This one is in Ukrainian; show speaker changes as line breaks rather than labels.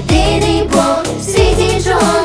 єдиний Бог, всі ті чого.